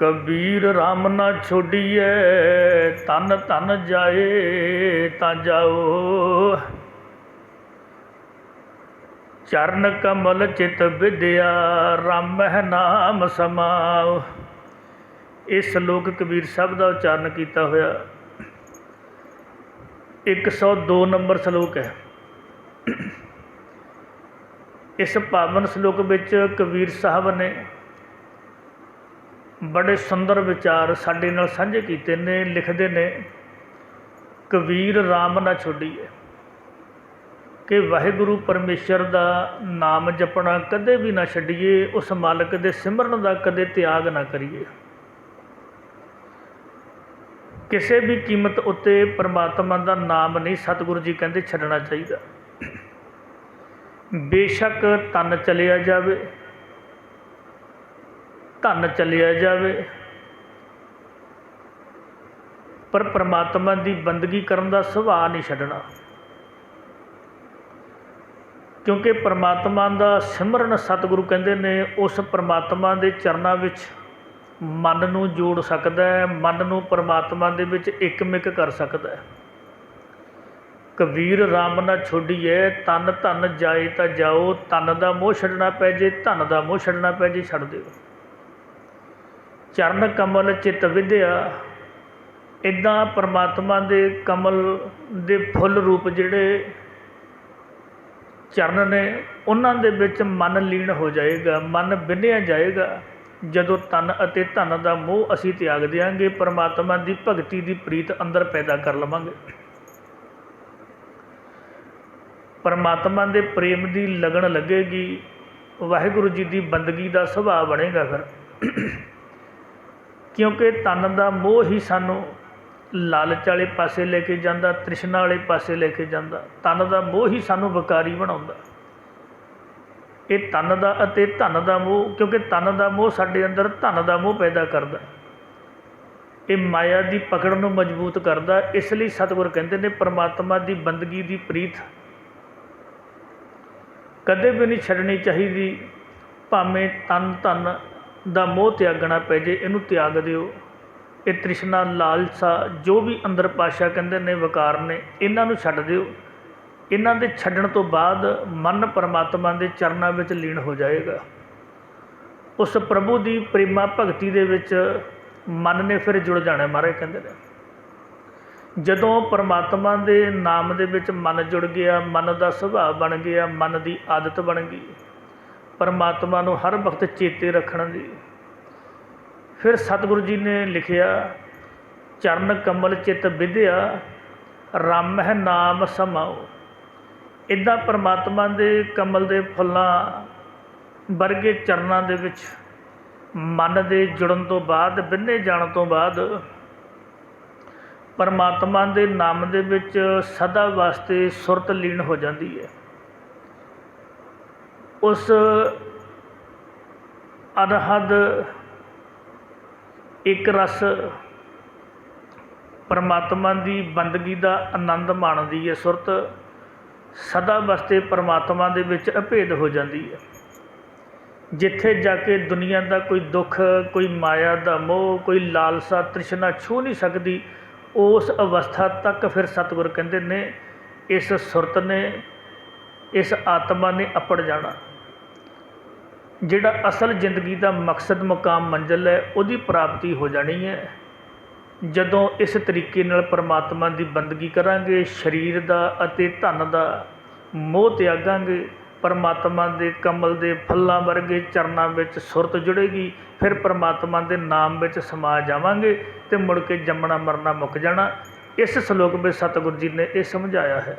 Kabir RAM ਨਾ ਛੋਡੀਐ ਤਨ ਤਨ ਜਾਏ ਤਾਂ ਜਾਓ। ਚਰਨ ਕਮਲ ਚਿਤ ਵਿਦਿਆ ਰਾਮਹਿ ਨਾਮ ਸਮਾਓ। ਇਹ ਸ਼ਲੋਕ ਕਬੀਰ ਸਾਹਿਬ ਦਾ ਉਚਾਰਨ ਕੀਤਾ ਹੋਇਆ। 102 ਨੰਬਰ ਸ਼ਲੋਕ ਹੈ। ਇਸ ਪਾਵਨ ਸ਼ਲੋਕ ਵਿੱਚ ਕਬੀਰ ਸਾਹਿਬ ਨੇ ਬੜੇ ਸੁੰਦਰ ਵਿਚਾਰ ਸਾਡੇ ਨਾਲ ਸਾਂਝੇ ਕੀਤੇ ਨੇ, ਲਿਖਦੇ ਨੇ। ਕਬੀਰ RAM ਨਾ ਛੱਡੀਏ। ਕਿ ਵਾਹਿਗੁਰੂ ਪਰਮੇਸ਼ਰ ਦਾ ਨਾਮ ਜਪਣਾ ਕਦੇ ਵੀ ਨਾ ਛੱਡੀਏ, ਉਸ ਮਾਲਕ ਦੇ ਸਿਮਰਨ ਦਾ ਕਦੇ ਤਿਆਗ ਨਾ ਕਰੀਏ। ਕਿਸੇ ਵੀ ਕੀਮਤ ਉੱਤੇ ਪਰਮਾਤਮਾ ਦਾ ਨਾਮ ਨਹੀਂ ਸਤਿਗੁਰੂ ਜੀ ਕਹਿੰਦੇ ਛੱਡਣਾ ਚਾਹੀਦਾ। ਬੇਸ਼ੱਕ ਤਨ ਚਲਿਆ ਜਾਵੇ ਧਨ ਚੱਲਿਆ ਜਾਵੇ। ਪਰ ਪ੍ਰਮਾਤਮਾ ਦੀ ਬੰਦਗੀ ਕਰਨ ਦਾ ਸੁਭਾਅ ਨਹੀਂ ਛੱਡਣਾ। ਕਿਉਂਕਿ ਪ੍ਰਮਾਤਮਾ ਦਾ ਸਿਮਰਨ ਸਤਿਗੁਰੂ ਕਹਿੰਦੇ ਨੇ, ਉਸ ਪ੍ਰਮਾਤਮਾ ਦੇ ਚਰਨਾਂ ਵਿੱਚ ਮਨ ਨੂੰ ਜੋੜ ਸਕਦਾ ਹੈ, ਮਨ ਨੂੰ ਪ੍ਰਮਾਤਮਾ ਦੇ ਵਿੱਚ ਇੱਕਮਿਕ ਕਰ ਸਕਦਾ ਹੈ। ਕਬੀਰ RAM ਨਾ ਛੋਡੀਏ ਤਨ ਧਨ ਜਾਏ ਤਾਂ ਜਾਓ, ਤਨ ਦਾ ਮੋਹ ਛੱਡਣਾ ਪੈ ਜੇ, ਧਨ ਦਾ ਮੋਹ ਛੱਡਣਾ ਪੈ ਜੇ, ਛੱਡ ਦਿਓ। ਚਰਨ ਕਮਲ ਚਿਤ ਵਿਦਿਆ ਇਦਾਂ ਪਰਮਾਤਮਾ ਦੇ ਕਮਲ ਦੇ ਫੁੱਲ ਰੂਪ ਜਿਹੜੇ ਚਰਨ ਨੇ, ਉਹਨਾਂ ਦੇ ਵਿੱਚ ਮਨ ਲੀਨ ਹੋ ਜਾਏਗਾ, ਮਨ ਬਿੰਨਿਆ ਜਾਏਗਾ। ਜਦੋਂ ਤਨ ਅਤੇ ਧਨ ਦਾ ਮੋਹ ਅਸੀਂ ਤਿਆਗ ਦਿਆਂਗੇ, ਪਰਮਾਤਮਾ ਦੀ ਭਗਤੀ ਦੀ ਪ੍ਰੀਤ ਅੰਦਰ ਪੈਦਾ ਕਰ ਲਵਾਂਗੇ। ਪਰਮਾਤਮਾ ਦੇ ਪ੍ਰੇਮ ਦੀ ਲਗਨ ਲੱਗੇਗੀ, ਵਾਹਿਗੁਰੂ ਜੀ ਦੀ ਬੰਦਗੀ ਦਾ ਸੁਭਾਅ ਬਣੇਗਾ ਫਿਰ। ਕਿਉਂਕਿ ਤਨ ਦਾ ਮੋਹ ਹੀ ਸਾਨੂੰ ਲਾਲਚ ਵਾਲੇ ਪਾਸੇ ਲੈ ਕੇ ਜਾਂਦਾ, ਤ੍ਰਿਸ਼ਨਾ ਵਾਲੇ ਪਾਸੇ ਲੈ ਕੇ ਜਾਂਦਾ। ਧਨ ਦਾ ਮੋਹ ਹੀ ਸਾਨੂੰ ਵਿਕਾਰੀ ਬਣਾਉਂਦਾ। ਇਹ ਤਨ ਦਾ ਅਤੇ ਧਨ ਦਾ ਮੋਹ, ਕਿਉਂਕਿ ਤਨ ਦਾ ਮੋਹ ਸਾਡੇ ਅੰਦਰ ਧਨ ਦਾ ਮੋਹ ਪੈਦਾ ਕਰਦਾ। ਇਹ ਮਾਇਆ ਦੀ ਪਕੜ ਨੂੰ ਮਜ਼ਬੂਤ ਕਰਦਾ। ਇਸ ਲਈ ਸਤਿਗੁਰ ਕਹਿੰਦੇ ਨੇ, ਪ੍ਰਮਾਤਮਾ ਦੀ ਬੰਦਗੀ ਦੀ ਪ੍ਰੀਤ। ਕਦੇ ਵੀ ਨਹੀਂ ਛੱਡਣੀ ਚਾਹੀਦੀ। ਭਾਵੇਂ ਤਨ ਧਨ ਦਾ ਮੋਹ ਤਿਆਗਣਾ ਪੈ ਜੇ, ਇਹਨੂੰ ਤਿਆਗ ਦਿਓ। ਇਹ ਤ੍ਰਿਸ਼ਨਾ ਲਾਲਸਾ ਜੋ ਵੀ ਅੰਦਰ ਪਾਸ਼ਾ ਕਹਿੰਦੇ ਨੇ ਵਿਕਾਰ ਨੇ, ਇਹਨਾਂ ਨੂੰ ਛੱਡ ਦਿਓ। ਇਹਨਾਂ ਦੇ ਛੱਡਣ ਤੋਂ ਬਾਅਦ ਮਨ ਪਰਮਾਤਮਾ ਦੇ ਚਰਨਾਂ ਵਿੱਚ ਲੀਨ ਹੋ ਜਾਏਗਾ। ਉਸ ਪ੍ਰਭੂ ਦੀ ਪ੍ਰੇਮਾ ਭਗਤੀ ਦੇ ਵਿੱਚ ਮਨ ਨੇ ਫਿਰ ਜੁੜ ਜਾਣਾ ਮਹਾਰਾਜ ਕਹਿੰਦੇ ਨੇ। ਜਦੋਂ ਪਰਮਾਤਮਾ ਦੇ ਨਾਮ ਦੇ ਵਿੱਚ ਮਨ ਜੁੜ ਗਿਆ, ਮਨ ਦਾ ਸੁਭਾਅ ਬਣ ਗਿਆ, ਮਨ ਦੀ ਆਦਤ ਬਣ ਗਈ ਪਰਮਾਤਮਾ ਨੂੰ ਹਰ ਵਕਤ ਚੇਤੇ ਰੱਖਣ ਦੀ। ਫਿਰ ਸਤਿਗੁਰੂ ਜੀ ਨੇ ਲਿਖਿਆ, ਚਰਨ ਕਮਲ ਚਿਤ ਵਿਦਿਆ ਰਾਮ ਹੈ ਨਾਮ ਸਮਾਓ ਇਦਾਂ ਪਰਮਾਤਮਾ ਦੇ ਕਮਲ ਦੇ ਫੁੱਲਾਂ ਵਰਗੇ ਚਰਨਾਂ ਦੇ ਵਿੱਚ ਮਨ ਦੇ ਜੁੜਨ ਤੋਂ ਬਾਅਦ ਬਿੰਨੇ ਜਾਣ ਤੋਂ ਬਾਅਦ ਪਰਮਾਤਮਾ ਦੇ ਨਾਮ ਦੇ ਵਿੱਚ ਸਦਾ ਵਾਸਤੇ ਸੁਰਤ ਲੀਨ ਹੋ ਜਾਂਦੀ ਹੈ। ਉਸ ਅਨਹਦ ਇੱਕ ਰਸ ਪਰਮਾਤਮਾ ਦੀ ਬੰਦਗੀ ਦਾ ਆਨੰਦ ਮਾਣਦੀ ਹੈ, ਸੁਰਤ ਸਦਾ ਵਾਸਤੇ ਪਰਮਾਤਮਾ ਦੇ ਵਿੱਚ ਅਭੇਦ ਹੋ ਜਾਂਦੀ ਹੈ। ਜਿੱਥੇ ਜਾ ਕੇ ਦੁਨੀਆ ਦਾ ਕੋਈ ਦੁੱਖ, ਕੋਈ ਮਾਇਆ ਦਾ ਮੋਹ, ਕੋਈ ਲਾਲਸਾ, ਤ੍ਰਿਸ਼ਨਾ ਛੂ ਨਹੀਂ ਸਕਦੀ, ਉਸ ਅਵਸਥਾ ਤੱਕ ਫਿਰ ਸਤਿਗੁਰ ਕਹਿੰਦੇ ਨੇ, ਇਸ ਸੁਰਤ ਨੇ, ਇਸ ਆਤਮਾ ਨੇ ਅਪੜ ਜਾਣਾ। ਜਿਹੜਾ ਅਸਲ ਜ਼ਿੰਦਗੀ ਦਾ ਮਕਸਦ, ਮੁਕਾਮ, ਮੰਜ਼ਿਲ ਹੈ, ਉਹਦੀ ਪ੍ਰਾਪਤੀ ਹੋ ਜਾਣੀ ਹੈ। ਜਦੋਂ ਇਸ ਤਰੀਕੇ ਨਾਲ ਪਰਮਾਤਮਾ ਦੀ ਬੰਦਗੀ ਕਰਾਂਗੇ, ਸਰੀਰ ਦਾ ਅਤੇ ਧਨ ਦਾ ਮੋਹ ਤਿਆਗਾਂਗੇ, ਪਰਮਾਤਮਾ ਦੇ ਕਮਲ ਦੇ ਫੁੱਲਾਂ ਵਰਗੇ ਚਰਨਾਂ ਵਿੱਚ ਸੁਰਤ ਜੁੜੇਗੀ, ਫਿਰ ਪਰਮਾਤਮਾ ਦੇ ਨਾਮ ਵਿੱਚ ਸਮਾ ਜਾਵਾਂਗੇ ਤੇ ਮੁੜ ਕੇ ਜੰਮਣਾ, ਮਰਨਾ ਮੁੱਕ ਜਾਣਾ। ਇਸ ਸ਼ਲੋਕ ਵਿੱਚ ਸਤਿਗੁਰੂ ਜੀ ਨੇ ਇਹ ਸਮਝਾਇਆ ਹੈ।